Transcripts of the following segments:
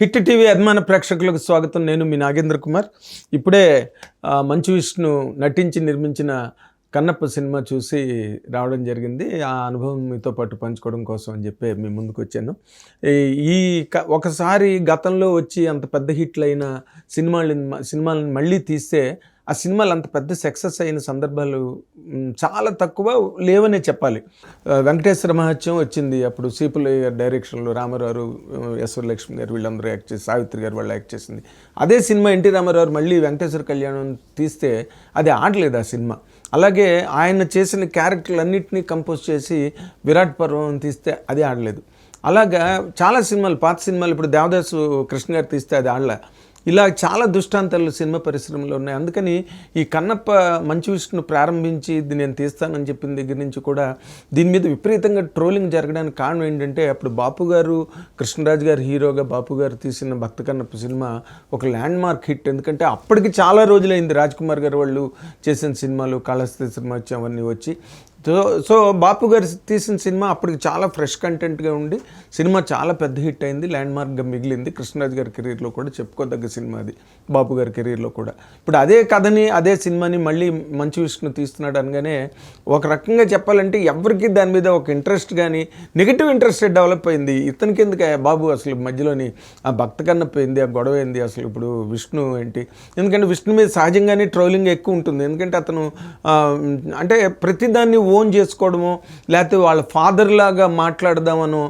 Hit TV అభిమాన ప్రేక్షకులకు స్వాగతం. నేను మీ నాగేంద్ర కుమార్. ఇప్పుడే మంచు విష్ణు నటించి నిర్మించిన కన్నప్ప సినిమా చూసి రావడం జరిగింది. ఆ అనుభవం మీతో పాటు పంచుకోవడం కోసం అని చెప్పి మీ ముందుకు వచ్చాను. ఈ- ఈ క- ఒకసారి గతంలో వచ్చి అంత పెద్ద హిట్లు అయిన సినిమాలను మళ్ళీ తీస్తే ఆ సినిమాలు అంత పెద్ద సక్సెస్ అయిన సందర్భాలు చాలా తక్కువ లేవనే చెప్పాలి. వెంకటేశ్వర మహత్యం వచ్చింది అప్పుడు సీపులయ్య గారి డైరెక్షన్లో రామారావు లక్ష్మి గారు వీళ్ళందరూ యాక్ట్ చేసి సావిత్రి గారు వాళ్ళు యాక్ట్ చేసింది. అదే సినిమా ఎన్టీ రామారావు మళ్ళీ వెంకటేశ్వర కళ్యాణం తీస్తే అది ఆడలేదు ఆ సినిమా. అలాగే ఆయన చేసిన క్యారెక్టర్లు అన్నింటినీ కంపోజ్ చేసి విరాట్ పర్వం తీస్తే అది ఆడలేదు. అలాగా చాలా సినిమాలు పాత సినిమాలు ఇప్పుడు దేవదాసు కృష్ణ గారు తీస్తే అది ఆడలే. ఇలా చాలా దృష్టాంతాలు సినిమా పరిశ్రమలో ఉన్నాయి. అందుకని ఈ కన్నప్ప మంచి విష్ణు ప్రారంభించి ఇది నేను తీస్తానని చెప్పిన దగ్గర నుంచి కూడా దీని మీద విపరీతంగా ట్రోలింగ్ జరగడానికి కారణం ఏంటంటే అప్పుడు బాపు గారు కృష్ణరాజు గారు హీరోగా బాపు గారు తీసిన భక్త కన్నప్ప సినిమా ఒక ల్యాండ్ మార్క్ హిట్. ఎందుకంటే అప్పటికి చాలా రోజులైంది. రాజ్ కుమార్ గారు వాళ్ళు చేసిన సినిమాలు కాళహస్తి సినిమా వచ్చి అవన్నీ వచ్చి. సో సో బాపు గారు తీసిన సినిమా అప్పటికి చాలా ఫ్రెష్ కంటెంట్గా ఉండి సినిమా చాలా పెద్ద హిట్ అయింది. ల్యాండ్ మార్క్గా మిగిలింది. కృష్ణరాజు గారి కెరీర్లో కూడా చెప్పుకోదగ్గ సినిమా అది బాపు గారి కెరీర్లో కూడా. ఇప్పుడు అదే కథని అదే సినిమాని మళ్ళీ మంచి విష్ణు తీస్తున్నాడు అనగానే ఒక రకంగా చెప్పాలంటే ఎవరికి దాని మీద ఒక ఇంట్రెస్ట్ కానీ నెగిటివ్ ఇంట్రెస్ట్ డెవలప్ అయింది. ఇతనికి ఎందుకు బాబు అసలు మధ్యలోని ఆ భక్త కన్నా పోయింది ఆ గొడవ ఏంది అసలు ఇప్పుడు విష్ణు ఏంటి? ఎందుకంటే విష్ణు మీద సహజంగానే ట్రోలింగ్ ఎక్కువ ఉంటుంది. ఎందుకంటే అతను అంటే ప్రతిదాన్ని ఓన్ చేసుకోవడము లేకపోతే వాళ్ళ ఫాదర్ లాగా మాట్లాడదామను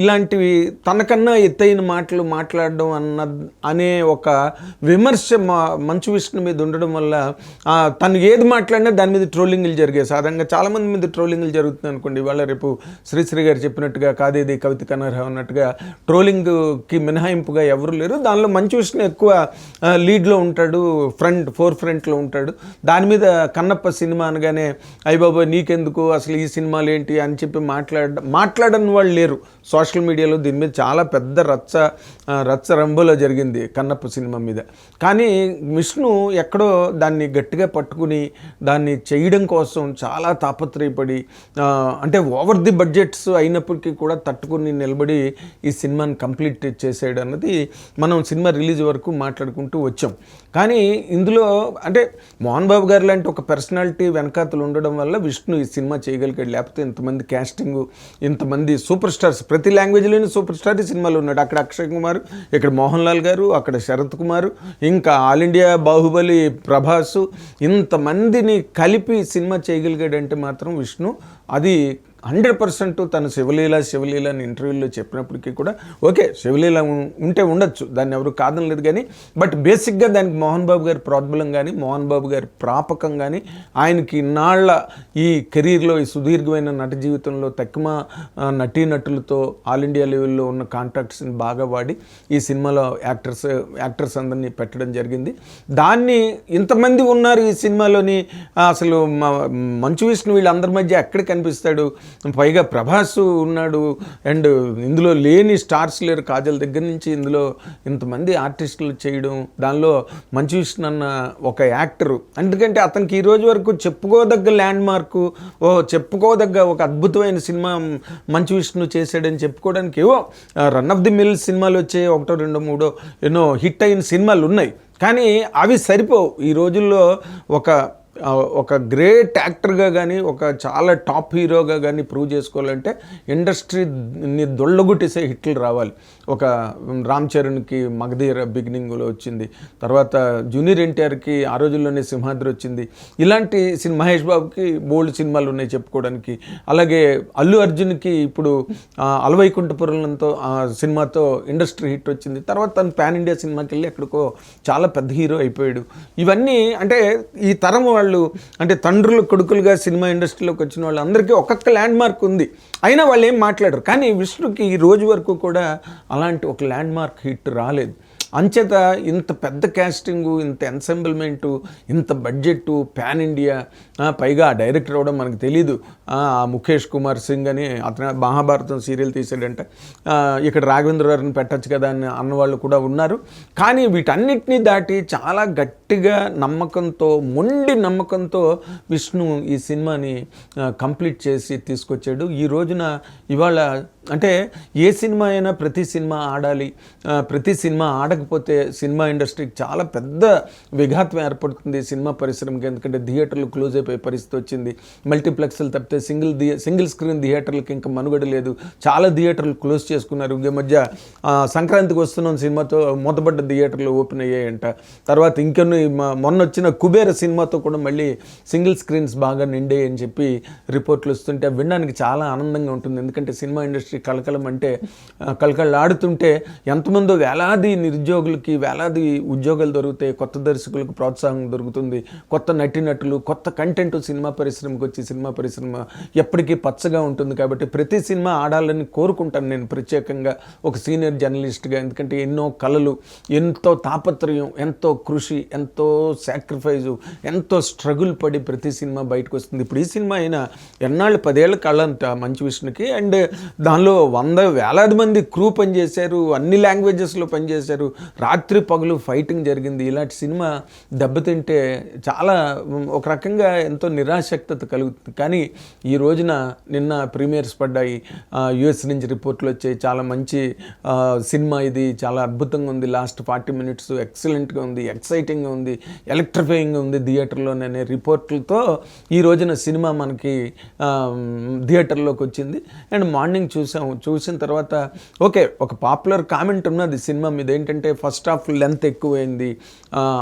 ఇలాంటివి తనకన్నా ఎత్తైన మాటలు మాట్లాడడం అన్న అనే ఒక విమర్శ మంచు విష్ణు మీద ఉండడం వల్ల తను ఏది మాట్లాడినా దాని మీద ట్రోలింగ్లు జరిగాయి. సాధారణంగా చాలామంది మీద ట్రోలింగ్లు జరుగుతుంది అనుకోండి. ఇవాళ రేపు శ్రీశ్రీ గారు చెప్పినట్టుగా కాదేది కవిత కనర్హ అన్నట్టుగా ట్రోలింగ్కి మినహాయింపుగా ఎవరు లేరు. దానిలో మంచు విష్ణు ఎక్కువ లీడ్లో ఉంటాడు ఫ్రంట్ ఫోర్ ఫ్రంట్లో ఉంటాడు. దాని మీద కన్నప్ప సినిమా అనగానే అయ్య నీ నీకెందుకు అసలు ఈ సినిమాలు ఏంటి అని చెప్పి మాట్లాడ మాట్లాడని వాళ్ళు లేరు. సోషల్ మీడియాలో దీని మీద చాలా పెద్ద రచ్చ రచ్చ రంబోలో జరిగింది కన్నప్ప సినిమా మీద. కానీ విష్ణు ఎక్కడో దాన్ని గట్టిగా పట్టుకుని దాన్ని చేయడం కోసం చాలా తాపత్రయపడి అంటే ఓవర్ ది బడ్జెట్స్ అయినప్పటికీ కూడా తట్టుకుని నిలబడి ఈ సినిమాని కంప్లీట్ చేసాడు అన్నది మనం సినిమా రిలీజ్ వరకు మాట్లాడుకుంటూ వచ్చాం. కానీ ఇందులో అంటే మోహన్ బాబు గారు లాంటి ఒక పర్సనాలిటీ వెనకాతలు ఉండడం వల్ల విష్ణు ఈ సినిమా చేయగలిగాడు లేకపోతే ఇంతమంది క్యాస్టింగ్ ఇంతమంది సూపర్ స్టార్స్ ప్రతి లాంగ్వేజ్లోని సూపర్ స్టార్ ఈ సినిమాలో ఉన్నాడు. అక్కడ అక్షయ్ కుమార్ ఇక్కడ మోహన్ లాల్ గారు అక్కడ శరత్ కుమార్ ఇంకా ఆల్ ఇండియా బాహుబలి ప్రభాస్ ఇంతమందిని కలిపి సినిమా చేయగలిగాడంటే మాత్రం విష్ణు అది హండ్రెడ్ పర్సెంట్ తను శివలీల శివలీల అని ఇంటర్వ్యూలో చెప్పినప్పటికీ కూడా ఓకే శివలీల ఉంటే ఉండొచ్చు దాన్ని ఎవరు కాదనలేదు కానీ బట్ బేసిక్గా దానికి మోహన్ బాబు గారి ప్రోద్బలం కానీ మోహన్ బాబు గారి ప్రాపకం కానీ ఆయనకి ఇన్నాళ్ళ ఈ కెరీర్లో ఈ సుదీర్ఘమైన నట జీవితంలో తక్కువ నటీనటులతో ఆల్ ఇండియా లెవెల్లో ఉన్న కాంట్రాక్ట్స్ని బాగా వాడి ఈ సినిమాలో యాక్టర్స్ యాక్టర్స్ అందరినీ పెట్టడం జరిగింది. దాన్ని ఇంతమంది ఉన్నారు ఈ సినిమాలోని అసలు మంచు విష్ణు వీళ్ళందరి మధ్య ఎక్కడ కనిపిస్తాడు? పైగా ప్రభాస్ ఉన్నాడు. అండ్ ఇందులో లేని స్టార్స్ లేరు కాజల్ దగ్గర నుంచి ఇందులో ఇంతమంది ఆర్టిస్టులు చేయడం దానిలో మంచు విష్ణు అన్న ఒక యాక్టరు. ఎందుకంటే అతనికి ఈ రోజు వరకు చెప్పుకోదగ్గ ల్యాండ్ మార్కు ఓ చెప్పుకోదగ్గ ఒక అద్భుతమైన సినిమా మంచు విష్ణు చేశాడని చెప్పుకోవడానికి ఏవో రన్ ఆఫ్ ది మిల్ సినిమాలు వచ్చే ఒకటో రెండో మూడో ఎన్నో హిట్ అయిన సినిమాలు ఉన్నాయి. కానీ అవి సరిపోవు. ఈ రోజుల్లో ఒక ఒక గ్రేట్ యాక్టర్గా కానీ ఒక చాలా టాప్ హీరోగా కానీ ప్రూవ్ చేసుకోవాలంటే ఇండస్ట్రీని దొళ్ళగుట్టేసే హిట్లు రావాలి. ఒక రామ్ చరణ్కి మగధీర బిగినింగ్లో వచ్చింది. తర్వాత జూనియర్ ఎన్టీఆర్కి ఆ రోజుల్లోనే సింహాద్రి వచ్చింది. ఇలాంటి సినిమా మహేష్ బాబుకి బోల్డ్ సినిమాలు ఉన్నాయి చెప్పుకోవడానికి. అలాగే అల్లు అర్జున్కి ఇప్పుడు అలవైకుంఠపురంతో ఆ సినిమాతో ఇండస్ట్రీ హిట్ వచ్చింది. తర్వాత తను పాన్ ఇండియా సినిమాకి వెళ్ళి ఎక్కడికో చాలా పెద్ద హీరో అయిపోయాడు. ఇవన్నీ అంటే ఈ తరం వాళ్ళు అంటే తండ్రులు కొడుకులుగా సినిమా ఇండస్ట్రీలోకి వచ్చిన వాళ్ళు అందరికీ ఒక్కొక్క ల్యాండ్ మార్క్ ఉంది. అయినా వాళ్ళు ఏం మాట్లాడరు. కానీ విష్ణుకి ఈ రోజు వరకు కూడా అలాంటి ఒక ల్యాండ్ మార్క్ హిట్ రాలేదు. అంచేత ఇంత పెద్ద క్యాస్టింగు ఇంత ఎన్సెంబుల్మెంటు ఇంత బడ్జెట్టు ప్యాన్ ఇండియా పైగా ఆ డైరెక్టర్ అవడం మనకు తెలీదు. ఆ, ముఖేష్ కుమార్ సింగ్ అని అతను మహాభారతం సీరియల్ తీసాడంట ఇక్కడ రాఘవేంద్ర గారిని పెట్టచ్చు కదా అని అన్నవాళ్ళు కూడా ఉన్నారు. కానీ వీటన్నిటినీ దాటి చాలా గట్టిగా నమ్మకంతో మొండి నమ్మకంతో విష్ణు ఈ సినిమాని కంప్లీట్ చేసి తీసుకొచ్చాడు. ఈ రోజున ఇవాళ అంటే ఏ సినిమా అయినా ప్రతి సినిమా ఆడాలి. ప్రతి సినిమా ఆడకపోతే సినిమా ఇండస్ట్రీకి చాలా పెద్ద విఘాతం ఏర్పడుతుంది సినిమా పరిశ్రమకి. ఎందుకంటే థియేటర్లు క్లోజ్ అయిపోయే పరిస్థితి వచ్చింది. మల్టీప్లెక్స్లు తప్పితే సింగిల్ థియే సింగిల్ స్క్రీన్ థియేటర్లకు ఇంకా మనుగడ లేదు. చాలా థియేటర్లు క్లోజ్ చేసుకున్నారు. ఈ మధ్య సంక్రాంతికి వస్తున్న సినిమాతో మూతపడ్డ థియేటర్లు ఓపెన్ అయ్యాయంట. తర్వాత ఇంకెన్నో మొన్న వచ్చిన కుబేర సినిమాతో కూడా మళ్ళీ సింగిల్ స్క్రీన్స్ బాగా నిండాయని అని చెప్పి రిపోర్ట్లు వస్తుంటే వినడానికి చాలా ఆనందంగా ఉంటుంది. ఎందుకంటే సినిమా ఇండస్ట్రీ కలకలం అంటే కలకళలాడుతుంటే ఎంతమందో వేలాది నిరుద్యోగులకి వేలాది ఉద్యోగాలు దొరుకుతాయి కొత్త దర్శకులకు ప్రోత్సాహం దొరుకుతుంది కొత్త నటినటులు కొత్త కంటెంట్ సినిమా పరిశ్రమకు వచ్చి సినిమా పరిశ్రమ ఎప్పటికీ పచ్చగా ఉంటుంది కాబట్టి ప్రతి సినిమా ఆడాలని కోరుకుంటాను నేను ప్రత్యేకంగా ఒక సీనియర్ జర్నలిస్ట్గా. ఎందుకంటే ఎన్నో కళలు ఎంతో తాపత్రయం ఎంతో కృషి ఎంతో సాక్రిఫైజు ఎంతో స్ట్రగుల్ పడి ప్రతి సినిమా బయటకు వస్తుంది ఇప్పుడు ఈ సినిమా అయినా ఎన్నాళ్ళు పదేళ్ళ కళ్ళంట మంచి విష్ణుకి అండ్ దానిలో వంద వేలాది మంది క్రూ పనిచేశారు అన్ని లాంగ్వేజెస్లో పనిచేశారు. రాత్రి పగలు ఫైటింగ్ జరిగింది. ఇలాంటి సినిమా దెబ్బతింటే చాలా ఒక రకంగా ఎంతో నిరాశక్తత కలుగుతుంది. కానీ ఈ రోజున నిన్న ప్రీమియర్స్ పడ్డాయి. యుఎస్ నుంచి రిపోర్ట్లు వచ్చాయి. చాలా మంచి సినిమా ఇది. చాలా అద్భుతంగా ఉంది. లాస్ట్ ఫార్టీ మినిట్స్ ఎక్సలెంట్గా ఉంది. ఎక్సైటింగ్గా ఉంది. ఎలక్ట్రిఫైయింగ్గా ఉంది థియేటర్లోనే రిపోర్ట్లతో ఈ రోజున సినిమా మనకి థియేటర్లోకి వచ్చింది. అండ్ మార్నింగ్ చూసాము చూసిన తర్వాత ఓకే ఒక పాపులర్ కామెంట్ ఉన్నది సినిమా మీద. ఏంటంటే ఫస్ట్ హాఫ్ లెంత్ ఎక్కువైంది.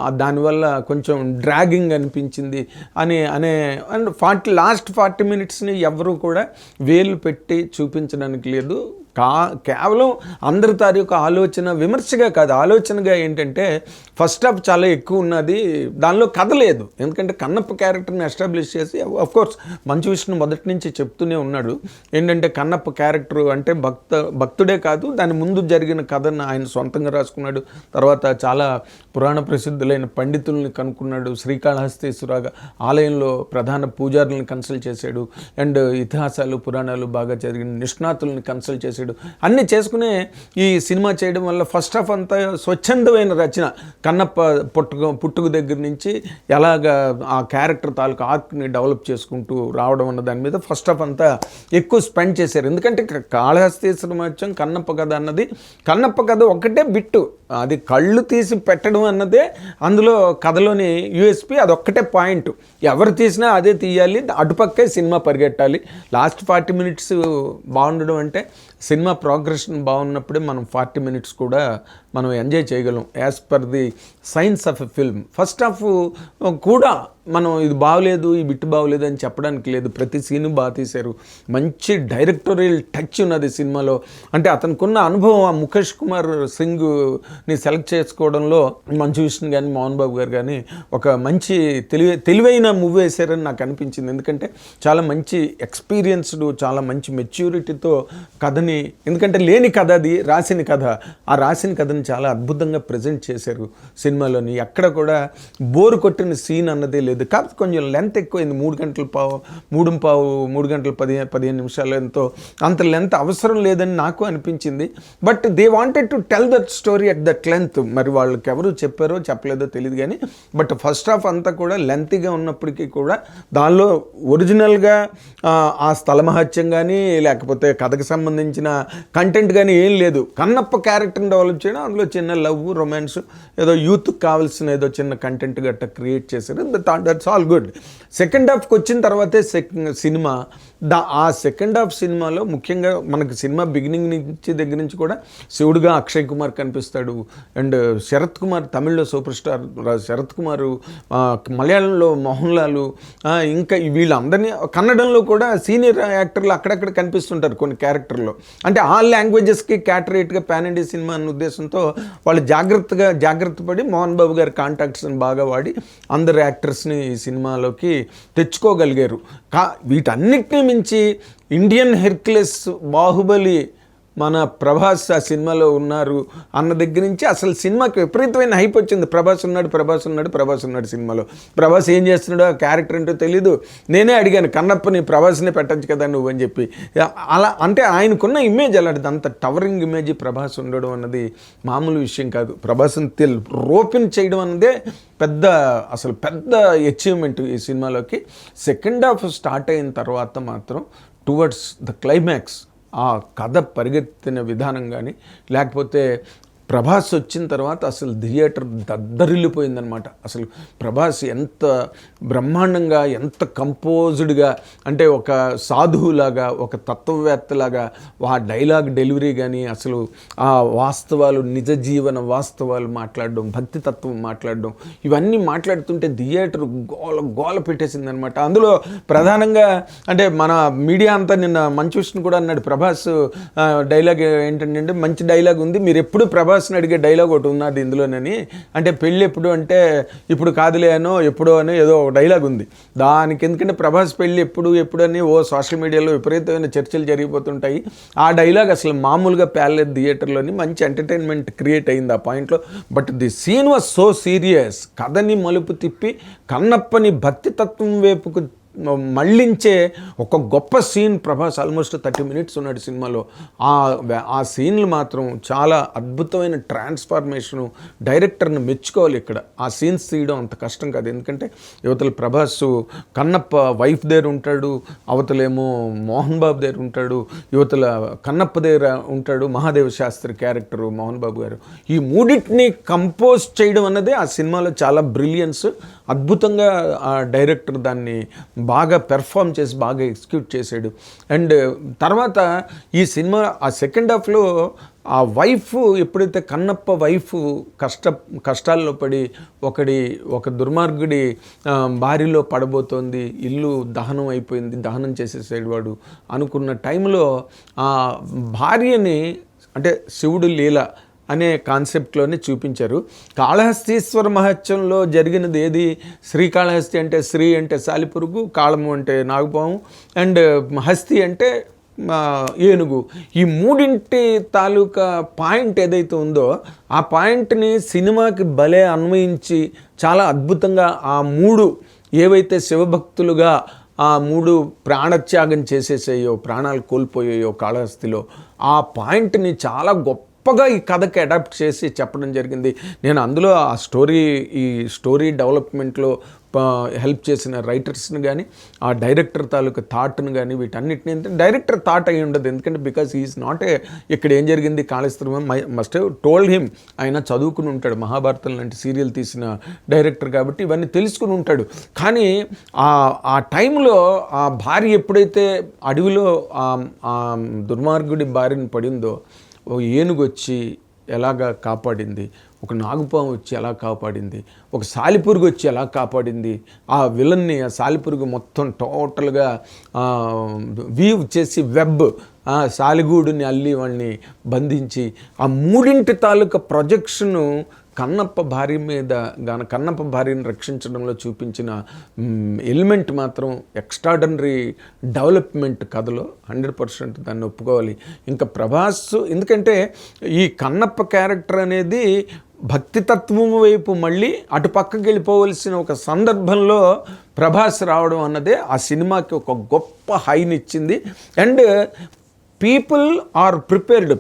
దానివల్ల కొంచెం డ్రాగింగ్ అనిపించింది. అని అనే అండ్ ఫార్టీ లాస్ట్ ఫార్టీ మినిట్స్ని ఎవరు కూడా వేలు పెట్టి చూపించడానికి లేదు. కా కేవలం అందరి తారీఖు ఆలోచన విమర్శగా కాదు. ఆలోచనగా ఏంటంటే ఫస్ట్ హాఫ్ చాలా ఎక్కువ ఉన్నది. దానిలో కథ లేదు. ఎందుకంటే కన్నప్ప క్యారెక్టర్ని ఎస్టాబ్లిష్ చేసి కోర్స్ మంచు విష్ణు మొదటి నుంచి చెప్తూనే ఉన్నాడు. ఏంటంటే కన్నప్ప క్యారెక్టర్ అంటే భక్త భక్తుడే కాదు. దాని ముందు జరిగిన కథను ఆయన సొంతంగా రాసుకున్నాడు. తర్వాత చాలా పురాణ ప్రసిద్ధులైన పండితుల్ని కనుక్కున్నాడు. శ్రీకాళహస్తీశ్వర ఆలయంలో ప్రధాన పూజారులను కన్సల్ట్ చేశాడు. అండ్ ఇతిహాసాలు పురాణాలు బాగా జరిగిన నిష్ణాతుల్ని కన్సల్ట్ చేశాడు. అన్నీ చేసుకునే ఈ సినిమా చేయడం వల్ల ఫస్ట్ ఆఫ్ అంతా స్వచ్ఛందమైన రచన. కన్నప్ప పుట్టుక పుట్టుకు దగ్గర నుంచి ఎలాగ ఆ క్యారెక్టర్ తాలూకు ఆర్క్ని డెవలప్ చేసుకుంటూ రావడం అన్న దాని మీద ఫస్ట్ ఆఫ్ అంతా ఎక్కువ స్పెండ్ చేశారు. ఎందుకంటే క- కాళహస్తీశ్వర కన్నప్ప కథ అన్నది కన్నప్ప కథ ఒకటే బిట్టు. అది కళ్ళు తీసి పెట్టడం అన్నదే అందులో కథలోని యూఎస్పి అదొక్కటే పాయింట్. ఎవరు తీసినా అదే తీయాలి అటుపక్కే సినిమా పరిగెట్టాలి. లాస్ట్ ఫార్టీ మినిట్స్ బాగుండడం అంటే సినిమా ప్రోగ్రెషన్ బాగున్నప్పుడే మనం ఫార్టీ మినిట్స్ కూడా మనం ఎంజాయ్ చేయగలం as per the science of a film. First half కూడా మనం ఇది బాగలేదు ఈ బిట్టు బాగలేదు అని చెప్పడానికి లేదు. ప్రతి సీను బాగా తీశారు. మంచి డైరెక్టోరియల్ టచ్ ఉన్నది సినిమాలో. అంటే అతనికున్న అనుభవం ఆ ముఖేష్ కుమార్ సింగ్ని సెలెక్ట్ చేసుకోవడంలో మంచు విష్ణు కానీ మోహన్ బాబు గారు కానీ ఒక మంచి తెలివి తెలివైన మూవీ వేశారని నాకు అనిపించింది. ఎందుకంటే చాలా మంచి ఎక్స్పీరియన్స్డ్ చాలా మంచి మెచ్యూరిటీతో కథని ఎందుకంటే లేని కథ అది రాసిన కథ. ఆ రాసిన కథని చాలా అద్భుతంగా ప్రజెంట్ చేశారు సినిమాలోని. ఎక్కడ కూడా బోరు కొట్టిన సీన్ అన్నది లేదు. కాకపోతే కొంచెం లెంత్ ఎక్కువైంది మూడు గంటల పావు మూడు పావు మూడు గంటల పదిహేను పదిహేను నిమిషాలు ఎంతో అంత లెంత్ అవసరం లేదని నాకు అనిపించింది. But they wanted to tell that story at that length మరి వాళ్ళకి ఎవరు చెప్పారో చెప్పలేదో తెలియదు కానీ బట్ ఫస్ట్ హాఫ్ అంతా కూడా లెంతీగా ఉన్నప్పటికీ కూడా దానిలో ఒరిజినల్గా ఆ, స్థలమహత్యం స్థల మహత్యం కానీ లేకపోతే కథకు సంబంధించిన కంటెంట్ కానీ ఏం లేదు. కన్నప్ప క్యారెక్టర్ని డెవలప్ చేయడం అందులో చిన్న లవ్ రొమాన్స్ ఏదో యూత్కి కావాల్సిన ఏదో చిన్న కంటెంట్ గట్ట క్రియేట్ చేశారు. దట్స్ ఆల్ గుడ్ సెకండ్ హాఫ్కి వచ్చిన తర్వాతే సెక్ సినిమా. దా ఆ సెకండ్ హాఫ్ సినిమాలో ముఖ్యంగా మనకి సినిమా బిగినింగ్ నుంచి దగ్గర నుంచి కూడా శివుడుగా అక్షయ్ కుమార్ కనిపిస్తాడు. అండ్ శరత్ కుమార్ తమిళ్ళో సూపర్ స్టార్ శరత్ కుమారు మలయాళంలో మోహన్ లాలు ఇంకా వీళ్ళందరినీ కన్నడంలో కూడా సీనియర్ యాక్టర్లు అక్కడక్కడ కనిపిస్తుంటారు కొన్ని క్యారెక్టర్లో. అంటే ఆ లాంగ్వేజెస్కి క్యాటరేట్గా పాన్ ఇండియా సినిమా అన్న ఉద్దేశంతో వాళ్ళు జాగ్రత్తగా జాగ్రత్త పడి మోహన్ బాబు గారి కాంటాక్ట్స్ని బాగా వాడి అందరు యాక్టర్స్ని ఈ సినిమాలోకి తెచ్చుకోగలిగారు. కా వీటన్నిటిని మించి ఇండియన్ హెర్క్లెస్ బాహుబలి మన ప్రభాస్ ఆ సినిమాలో ఉన్నారు అన్న దగ్గర నుంచి అసలు సినిమాకి విపరీతమైన హైప్ వచ్చింది. ప్రభాస్ ఉన్నాడు ప్రభాస్ ఉన్నాడు ప్రభాస్ ఉన్నాడు సినిమాలో. ప్రభాస్ ఏం చేస్తున్నాడో ఆ క్యారెక్టర్ ఏంటో తెలీదు. నేనే అడిగాను కన్నప్పని ప్రభాస్ని పెట్టచ్చు కదా నువ్వు అని చెప్పి. అలా అంటే ఆయనకున్న ఇమేజ్ అలాంటిది. అంత టవరింగ్ ఇమేజ్ ప్రభాస్ ఉండడం అన్నది మామూలు విషయం కాదు. ప్రభాస్ని తెల్ రోపిన్ చేయడం అన్నదే పెద్ద అసలు పెద్ద అచీవ్మెంట్ ఈ సినిమాలోకి. సెకండ్ హాఫ్ స్టార్ట్ అయిన తర్వాత మాత్రం టువర్డ్స్ ద క్లైమాక్స్ ఆ కథ పరిగెత్తిన విధానం కానీ లేకపోతే ప్రభాస్ వచ్చిన తర్వాత అసలు థియేటర్ దద్దరిల్లిపోయిందనమాట అసలు ప్రభాస్ ఎంత బ్రహ్మాండంగా ఎంత కంపోజ్డ్గా అంటే ఒక సాధువులాగా ఒక తత్వవేత్తలాగా ఆ డైలాగ్ డెలివరీ కానీ అసలు ఆ వాస్తవాలు నిజ జీవన వాస్తవాలు మాట్లాడడం భక్తి తత్వం మాట్లాడడం ఇవన్నీ మాట్లాడుతుంటే థియేటర్ గోల గోల పెట్టేసిందనమాట అందులో ప్రధానంగా అంటే మన మీడియా అంతా నిన్న మంచి విష్ణు కూడా అన్నాడు ప్రభాస్ డైలాగ్ ఏంటంటే మంచి డైలాగ్ ఉంది మీరు ఎప్పుడు ప్రభాస్ ప్రభాస్ని అడిగే డైలాగ్ ఒకటి ఉన్నది ఇందులోనని. అంటే పెళ్ళి ఎప్పుడు అంటే ఇప్పుడు కాదులే అనో ఎప్పుడో అని ఏదో ఒక డైలాగ్ ఉంది. దానికి ఎందుకంటే ప్రభాస్ పెళ్ళి ఎప్పుడు ఎప్పుడు అని ఓ సోషల్ మీడియాలో విపరీతమైన చర్చలు జరిగిపోతుంటాయి. ఆ డైలాగ్ అసలు మామూలుగా ప్యాలెట్ థియేటర్లోని మంచి ఎంటర్టైన్మెంట్ క్రియేట్ అయింది ఆ పాయింట్లో but the scene was so serious కథని మలుపు తిప్పి కన్నప్పని భక్తి తత్వం వైపుకు మళ్ళించే ఒక గొప్ప scene Prabhas almost thirty minutes ఉన్నాడు సినిమాలో. ఆ ఆ సీన్లు మాత్రం చాలా అద్భుతమైన ట్రాన్స్ఫార్మేషను డైరెక్టర్ని మెచ్చుకోవాలి ఇక్కడ. ఆ సీన్స్ తీయడం అంత కష్టం కాదు. ఎందుకంటే యువతల ప్రభాస్ కన్నప్ప వైఫ్ దగ్గర ఉంటాడు అవతలేమో మోహన్ బాబు దగ్గర ఉంటాడు యువతల కన్నప్ప దగ్గర ఉంటాడు మహాదేవ శాస్త్రి క్యారెక్టరు మోహన్ బాబు గారు. ఈ మూడింటిని కంపోజ్ చేయడం అన్నదే ఆ సినిమాలో చాలా బ్రిలియన్స్ అద్భుతంగా ఆ డైరెక్టర్ దాన్ని బాగా పెర్ఫామ్ చేసి బాగా ఎగ్జిక్యూట్ చేశాడు. అండ్ తర్వాత ఈ సినిమా ఆ సెకండ్ హాఫ్లో ఆ వైఫ్ ఎప్పుడైతే కన్నప్ప వైఫ్ కష్ట కష్టాల్లో పడి ఒకడి ఒక దుర్మార్గుడి భార్యలో బారిలో పడబోతోంది ఇల్లు దహనం అయిపోయింది దహనం చేసేసాడు వాడు అనుకున్న టైంలో ఆ భార్యని అంటే శివుడు లీల అనే కాన్సెప్ట్లోనే చూపించారు. కాళహస్తీశ్వర మహత్యంలో జరిగినది ఏది? శ్రీకాళహస్తి అంటే శ్రీ అంటే సాలిపురుగు కాళము అంటే నాగపాము అండ్ హస్తి అంటే ఏనుగు. ఈ మూడింటి తాలూకా పాయింట్ ఏదైతే ఉందో ఆ పాయింట్ని సినిమాకి భలే అన్వయించి చాలా అద్భుతంగా ఆ మూడు ఏవైతే శివభక్తులుగా ఆ మూడు ప్రాణత్యాగం చేసేసాయో ప్రాణాలు కోల్పోయాయో కాళహస్తిలో ఆ పాయింట్ని చాలా గొప్ప గొప్పగా ఈ కథకి అడాప్ట్ చేసి చెప్పడం జరిగింది. నేను అందులో ఆ స్టోరీ ఈ స్టోరీ డెవలప్మెంట్లో హెల్ప్ చేసిన రైటర్స్ని కానీ ఆ డైరెక్టర్ తాలూకా థాట్ను కానీ వీటన్నిటిని డైరెక్టర్ థాట్ అయి ఉండదు. ఎందుకంటే బికాస్ ఈజ్ నాట్ ఏ ఇక్కడ ఏం జరిగింది కాళేశ్వరం మస్ట్ టోల్డ్ హిమ్ ఆయన చదువుకుని ఉంటాడు. మహాభారతం లాంటి సీరియల్ తీసిన డైరెక్టర్ కాబట్టి ఇవన్నీ తెలుసుకుని ఉంటాడు. కానీ ఆ ఆ టైంలో ఆ భార్య ఎప్పుడైతే అడవిలో ఆ- దుర్మార్గుడి భార్యను పడిందో ఏనుగు వచ్చి ఎలాగా కాపాడింది? ఒక నాగుపాము వచ్చి ఎలా కాపాడింది? ఒక సాలిపురుగు వచ్చి ఎలా కాపాడింది? ఆ విలన్ని ఆ సాలిపురుగు మొత్తం టోటల్గా వీవ్ చేసి వెబ్ ఆ సాలిగూడుని అల్లి వాడిని బంధించి ఆ మూడింటి తాలూకా ప్రొజెక్షను కన్నప్ప భార్య మీద గాన కన్నప్ప భార్యను రక్షించడంలో చూపించిన ఎలిమెంట్ మాత్రం ఎక్స్ట్రాడనరీ డెవలప్మెంట్ కథలో హండ్రెడ్ పర్సెంట్ దాన్ని ఒప్పుకోవాలి. ఇంకా ప్రభాస్ ఎందుకంటే ఈ కన్నప్ప క్యారెక్టర్ అనేది భక్తితత్వం వైపు మళ్ళీ అటు పక్కకి వెళ్ళిపోవలసిన ఒక సందర్భంలో ప్రభాస్ రావడం అన్నదే ఆ సినిమాకి ఒక గొప్ప హైనిచ్చింది and people are prepared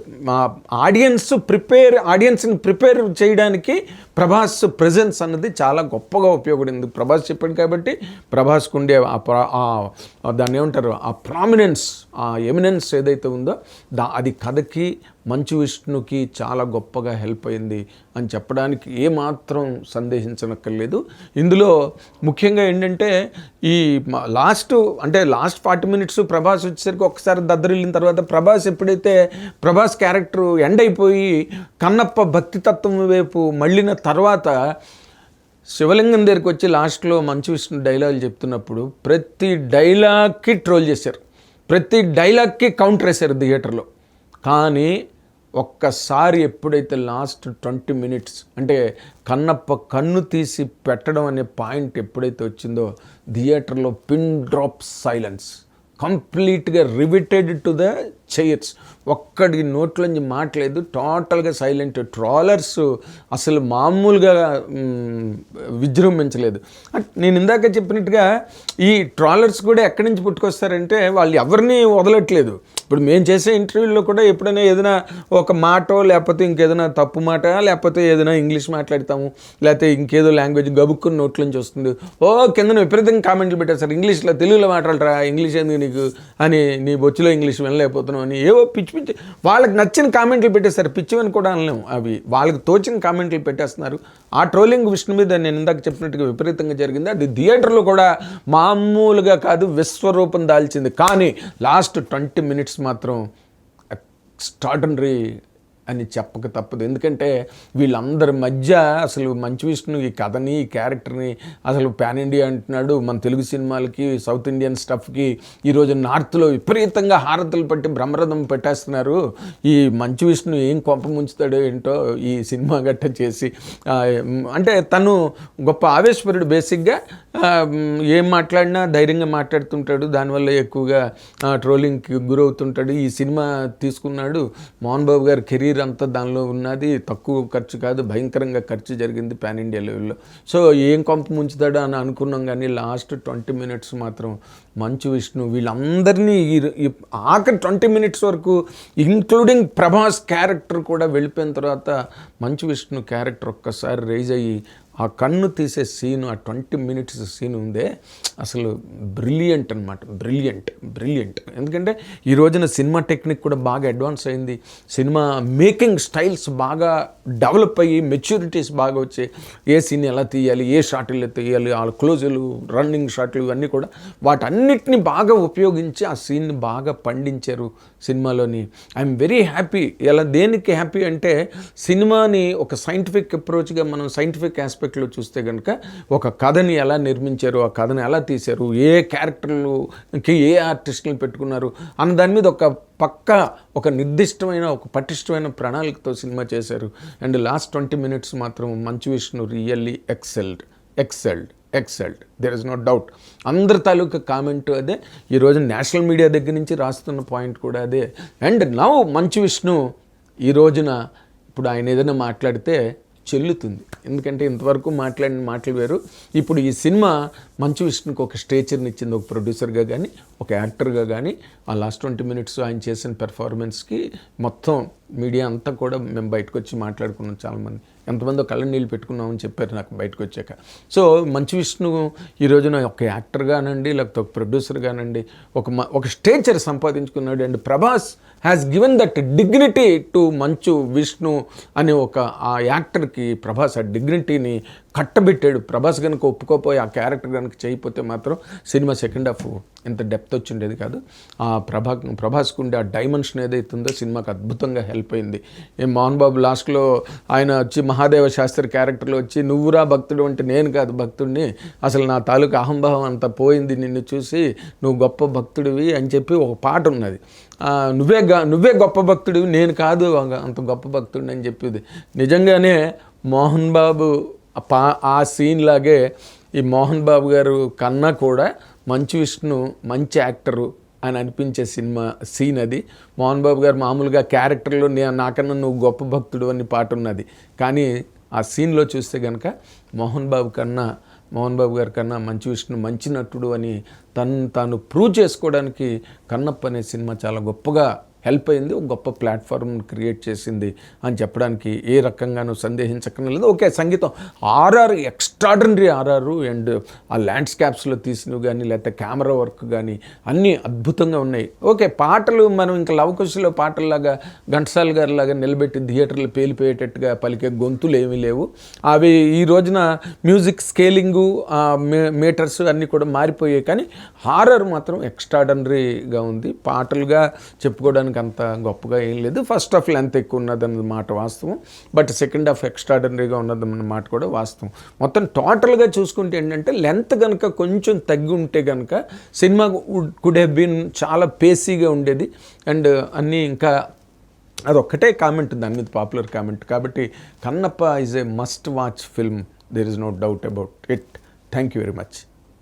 audience prepare ఆడియన్స్ని ప్రిపేర్ చేయడానికి ప్రభాస్ ప్రెజెన్స్ అన్నది చాలా గొప్పగా ఉపయోగపడింది. ప్రభాస్ చెప్పాడు కాబట్టి ప్రభాస్కు ఉండే ఆ ఆ దాన్ని ఏమంటారు? ఆ ప్రామినెన్స్ ఆ ఎమినెన్స్ ఏదైతే ఉందో దా అది కథకి మంచు విష్ణుకి చాలా గొప్పగా హెల్ప్ అయింది అని చెప్పడానికి ఏమాత్రం సందేహించనక్కర్లేదు. ఇందులో ముఖ్యంగా ఏంటంటే ఈ లాస్ట్ అంటే లాస్ట్ ఫార్టీ మినిట్స్ ప్రభాస్ వచ్చేసరికి ఒకసారి దద్దరిల్లిన తర్వాత ప్రభాస్ ఎప్పుడైతే ప్రభాస్ క్యారెక్టర్ ఎండ్ అయిపోయి కన్నప్ప భక్తితత్వం వైపు మళ్ళిన తర్వాత శివలింగం దగ్గరికి వచ్చి లాస్ట్లో మంచు విష్ణు డైలాగులు చెప్తున్నప్పుడు ప్రతి డైలాగ్కి ట్రోల్ చేశారు. ప్రతి డైలాగ్కి కౌంటర్ వేశారు థియేటర్లో. కానీ ఒక్కసారి ఎప్పుడైతే లాస్ట్ ట్వంటీ మినిట్స్ అంటే కన్నప్ప కన్ను తీసి పెట్టడం అనే పాయింట్ ఎప్పుడైతే వచ్చిందో థియేటర్లో పిన్ డ్రాప్ సైలెన్స్. కంప్లీట్గా రివిటెడ్ టు ద చైర్స్ ఒక్కడి నోట్లోంచి మాట్లేదు టోటల్గా సైలెంట్ ట్రాలర్స్ అసలు మామూలుగా విజృంభించలేదు. నేను ఇందాక చెప్పినట్టుగా ఈ ట్రాలర్స్ కూడా ఎక్కడి నుంచి పుట్టుకొస్తారంటే వాళ్ళు ఎవరిని వదలట్లేదు. ఇప్పుడు మేము చేసే ఇంటర్వ్యూల్లో కూడా ఎప్పుడైనా ఏదైనా ఒక మాట లేకపోతే ఇంకేదైనా తప్పు మాట లేకపోతే ఏదైనా ఇంగ్లీష్ మాట్లాడతాము లేకపోతే ఇంకేదో లాంగ్వేజ్ గబుక్కుని నోట్లోంచి వస్తుంది. ఓ కింద విపరీతంగా కామెంట్లు పెట్టారు సార్ ఇంగ్లీష్లో తెలుగులో మాట్లాడరా ఇంగ్లీష్ ఎందుకు నీకు అని నీ బొచ్చులో ఇంగ్లీష్ వినలేకపోతున్నావు అని ఏవో పిచ్చి పిచ్చి వాళ్ళకి నచ్చిన కామెంట్లు పెట్టేస్తారు పిచ్చివని కూడా అనలేము. అవి వాళ్ళకి తోచిన కామెంట్లు పెట్టేస్తున్నారు. ఆ ట్రోలింగ్ విష్ణు మీద నేను ఇందాక చెప్పినట్టుగా విపరీతంగా జరిగింది. అది థియేటర్లో కూడా మామూలుగా కాదు విశ్వరూపం దాల్చింది. కానీ లాస్ట్ ట్వంటీ మినిట్స్ మాత్రం ఎక్స్ట్రాడనరీ అని చెప్పక తప్పదు. ఎందుకంటే వీళ్ళందరి మధ్య అసలు మంచి విష్ణు ఈ కథని ఈ క్యారెక్టర్ని అసలు పాన్ ఇండియా అంటున్నాడు. మన తెలుగు సినిమాలకి సౌత్ ఇండియన్ స్టఫ్కి ఈరోజు నార్త్లో విపరీతంగా హారతులు పట్టి బ్రహ్మరథం పెట్టేస్తున్నారు. ఈ మంచి విష్ణు ఏం కొంప ముంచుతాడో ఏంటో ఈ సినిమా గట్ట చేసి అంటే తను గొప్ప ఆవేశపరుడు బేసిక్గా. ఏం మాట్లాడినా ధైర్యంగా మాట్లాడుతుంటాడు. దానివల్ల ఎక్కువగా ట్రోలింగ్కి గురవుతుంటాడు. ఈ సినిమా తీసుకున్నాడు మోహన్ బాబు గారు కెరీర్ అంతా దానిలో ఉన్నది. తక్కువ ఖర్చు కాదు భయంకరంగా ఖర్చు జరిగింది పాన్ ఇండియా లెవెల్లో. సో ఏం కొంప ముంచుతాడో అని అనుకున్నాం కానీ లాస్ట్ ట్వంటీ మినిట్స్ మాత్రం మంచు విష్ణు వీళ్ళందరినీ ఈ- ఈ ఆఖరి ట్వంటీ మినిట్స్ వరకు ఇంక్లూడింగ్ ప్రభాస్ క్యారెక్టర్ కూడా వెళ్ళిపోయిన తర్వాత మంచు విష్ణు క్యారెక్టర్ ఒక్కసారి రైజ్ అయ్యి ఆ కన్ను తీసే సీను ఆ ట్వంటీ మినిట్స్ సీన్ ఉందే అసలు బ్రిలియంట్ అనమాట బ్రిలియంట్ బ్రిలియంట్. ఎందుకంటే ఈ రోజున సినిమా టెక్నిక్ కూడా బాగా అడ్వాన్స్ అయింది. సినిమా మేకింగ్ స్టైల్స్ బాగా డెవలప్ అయ్యి మెచ్యూరిటీస్ బాగా వచ్చాయి ఏ సీన్ ఎలా తీయాలి ఏ షాట్లు తీయాలి ఆ క్లోజులు రన్నింగ్ షాట్లు ఇవన్నీ కూడా వాటన్నిటిని బాగా ఉపయోగించి ఆ సీన్ని బాగా పండించారు సినిమాలోని. I'm very happy. ఎలా దేనికి హ్యాపీ అంటే సినిమాని ఒక సైంటిఫిక్ అప్రోచ్గా మనం సైంటిఫిక్ ఆస్పెక్ట్లో చూస్తే కనుక ఒక కథని ఎలా నిర్మించారు ఆ కథని ఎలా తీశారు ఏ క్యారెక్టర్లుకి ఏ ఆర్టిస్టులు పెట్టుకున్నారు అన్న దాని మీద ఒక పక్క ఒక నిర్దిష్టమైన ఒక పటిష్టమైన ప్రణాళికతో సినిమా చేశారు. అండ్ లాస్ట్ ట్వంటీ మినిట్స్ మాత్రం Manchu Vishnu really excelled excelled excelled. There is no doubt అందరి తాలూకా కామెంట్ అదే. ఈరోజు నేషనల్ మీడియా దగ్గర నుంచి రాస్తున్న పాయింట్ కూడా అదే. అండ్ నవ్ మంచు విష్ణు ఈ రోజున ఇప్పుడు ఆయన ఏదైనా మాట్లాడితే చెల్లుతుంది. ఎందుకంటే ఇంతవరకు మాట్లాడిన మాటలు వేరు. ఇప్పుడు ఈ సినిమా మంచు విష్ణుకి ఒక స్టేచర్ని ఇచ్చింది ఒక ప్రొడ్యూసర్గా కానీ ఒక యాక్టర్గా కానీ ఆ లాస్ట్ ట్వంటీ మినిట్స్ ఆయన చేసిన పెర్ఫార్మెన్స్కి మొత్తం మీడియా అంతా కూడా మేము బయటకు వచ్చి మాట్లాడుకున్నాం చాలామంది. ఎంతమందో కళ్ళ నీళ్ళు పెట్టుకున్నామని చెప్పారు నాకు బయటకు వచ్చాక సో మంచు విష్ణు ఈ రోజున ఒక యాక్టర్ కానండి లేకపోతే ఒక ప్రొడ్యూసర్ కానండి ఒక ఒక స్టేచర్ సంపాదించుకున్నాడు and Prabhas has given that dignity to Manchu Vishnu అనే ఒక ఆ యాక్టర్కి ప్రభాస్ ఆ డిగ్నిటీని కట్టబెట్టాడు. ప్రభాస్ కనుక ఒప్పుకోపోయి ఆ క్యారెక్టర్ కనుక చేయకపోతే మాత్రం సినిమా సెకండ్ హాఫ్ ఇంత డెప్త్ వచ్చిండేది కాదు. ఆ ప్రభా ప్రభాస్కు ఉండే ఆ డైమెన్షన్ ఏదైతే ఉందో సినిమాకి అద్భుతంగా హెల్ప్ అయింది. మోహన్ బాబు లాస్ట్లో ఆయన వచ్చి మహాదేవ శాస్త్రి క్యారెక్టర్లో వచ్చి నువ్వురా భక్తుడు అంటే నేను కాదు భక్తుడిని. అసలు నా తాలూకు అహంభావం అంతా పోయింది నిన్ను చూసి. నువ్వు గొప్ప భక్తుడివి అని చెప్పి ఒక పాట ఉన్నది. నువ్వే నువ్వే గొప్ప భక్తుడు నేను కాదు అంత గొప్ప భక్తుడు అని చెప్పేది. నిజంగానే మోహన్ బాబు పా ఆ సీన్ లాగే ఈ మోహన్ బాబు గారు కన్నా కూడా మంచు విష్ణు మంచి యాక్టరు అని అనిపించే సినిమా సీన్ అది. మోహన్ బాబు గారు మామూలుగా క్యారెక్టర్లో నే నాకన్నా నువ్వు గొప్ప భక్తుడు అని పాట ఉన్నది. కానీ ఆ సీన్లో చూస్తే కనుక మోహన్ బాబు కన్నా మోహన్ బాబు గారి కన్నా మంచి విష్ణు మంచి నటుడు అని తను తాను ప్రూవ్ చేసుకోవడానికి కన్నప్ప అనే సినిమా చాలా గొప్పగా హెల్ప్ అయింది ఒక గొప్ప ప్లాట్ఫామ్ క్రియేట్ చేసింది అని చెప్పడానికి ఏ రకంగానూ సందేహించక్కర్లేదు. ఓకే సంగీతం. ఆర్ఆర్ ఎక్స్ట్రాడనరీ ఆర్ఆర్ అండ్ ఆ ల్యాండ్స్కేప్స్లో తీసినవి కానీ లేకపోతే కెమెరా వర్క్ కానీ అన్నీ అద్భుతంగా ఉన్నాయి. ఓకే పాటలు మనం ఇంకా లవకుశలో పాటల్లాగా ఘంటసాల గారి లాగా నిలబెట్టి థియేటర్లు పేలిపోయేటట్టుగా పలికే గొంతులు ఏమీ లేవు. అవి ఈ రోజున మ్యూజిక్ స్కేలింగు మీటర్స్ అన్నీ కూడా మారిపోయాయి. కానీ హారర్ మాత్రం ఎక్స్ట్రాడనరీగా ఉంది. పాటలుగా చెప్పుకోవడానికి అంత గొప్పగా ఏం లేదు. ఫస్ట్ హాఫ్ లెంత్ ఎక్కువ ఉన్నదన్న మాట వాస్తవం. బట్ సెకండ్ హాఫ్ ఎక్స్ట్రాడనరీగా ఉన్నదన్న మాట కూడా వాస్తవం. మొత్తం టోటల్గా చూసుకుంటే ఏంటంటే లెంత్ కనుక కొంచెం తగ్గి ఉంటే కనుక సినిమా కుడ్ హ్యావ్ బీన్ చాలా పేసీగా ఉండేది. అండ్ అన్నీ ఇంకా అదొక్కటే కామెంట్ దాని మీద పాపులర్ కామెంట్ కాబట్టి Kannappa is a must watch film there is no doubt about it thank you very much